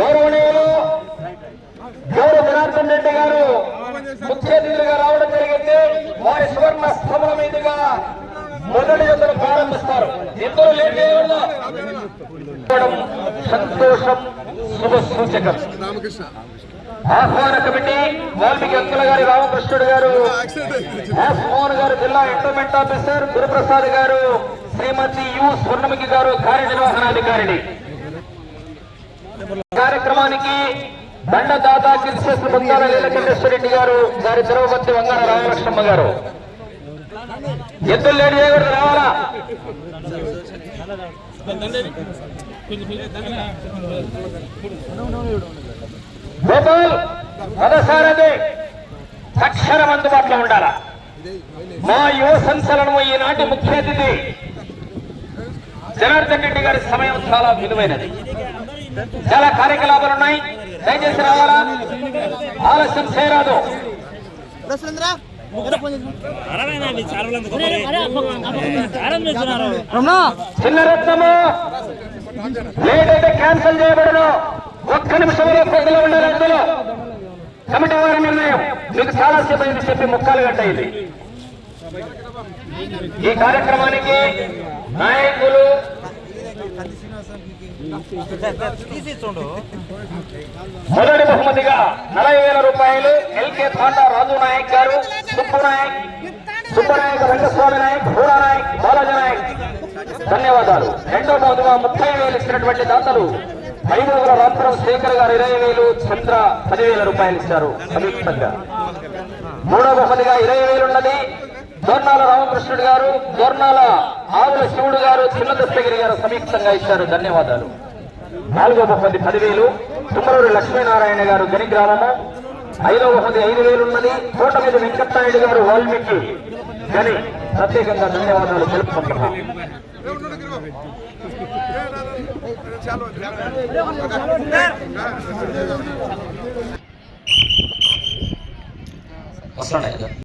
గౌరవనీయులు గౌరవ జనార్దన్ రెడ్డి గారు ముఖ్య అతిథులుగా రావడం జరిగింది. వారి సువర్ణ స్తమల మీదుగా మొదటి ఎద్దులు ప్రారంభిస్తారు. ఎద్దులు లేట్ ఇవ్వడం సంతోషం శుభ సూచకం. ఆహ్వాన కమిటీ వాల్మీకి అంకుల గారి రామకృష్ణుడు గారు మోహన్ గారు జిల్లా ఎండోమెంట్ ఆఫీసర్ గురుప్రసాద్ గారు శ్రీమతి యు స్వర్ణముఖి గారు కార్యనిర్వహణాధికారిని కార్యక్రమానికి దండదాత కిర్సేస్ బొందాల నీలకంఠేశ్వర రెడ్డి గారు గారి తిరువపతి వంగాల రామలక్ష్మమ్మ గారు. ఎద్దులు లేడి కూడా రావాలా? గోపాల్ పదసారథి తక్షణం అందుబాటులో ఉండాలా? మా యువ సంచలనం ఈనాటి ముఖ్య అతిథి. జనార్దన్ రెడ్డి గారి సమయం చాలా విలువైనది. చాలా కార్యకలాపాలు ఉన్నాయి. దయచేసి రావాలా? ఆలస్యం చేయరాదు. చిన్న రత్నము. లేట్ అయితే క్యాన్సిల్ చేయబడను. ఒక్క నిమిషంలో ప్రజలు ఉండాలి అందులో. కమిటీ వారి నిర్ణయం. మీకు చాలా సేపు అయింది చెప్పి ముక్కాలు గంట అయింది ఈ కార్యక్రమానికి నాయకులు మొదటి బహుమతిగా నలభై వేల రూపాయలు ఎల్కే పాండా రాజు నాయక్ గారు సుబ్బు నాయక్ సుబ్బనాయక్ రంగస్వామి నాయక్ భూరా నాయక్ బాలాజీ నాయక్. ధన్యవాదాలు. రెండో బహుమతిగా ముప్పై వేలు ఇచ్చినటువంటి దాతలు ఐదుగుల రాత్రం శేఖర్ గారు ఇరవై వేలు చంద్ర పదివేల రూపాయలు ఇచ్చారు. సంయుక్తంగా. మూడో బహుమతిగా ఇరవై వేలు ఉన్నది దొర్నాల రామకృష్ణుడు గారు దొర్నాల ఆవుల శివుడు గారు చిన్న దస్తగిరి గారు సమీక్షంగా ఇచ్చారు. ధన్యవాదాలు. నాలుగో బహుమతి పదివేలు. తుమ్మలూరి లక్ష్మీనారాయణ గారు గనిగ్రామము ఐదో బహుమతి ఐదు వేలు ఉన్నది. తోట మీద వెంకటనాయుడు గారు వాల్మీకి గని. ప్రత్యేకంగా ధన్యవాదాలు తెలుపుకుంటున్నాం. వస్తున్నాయి.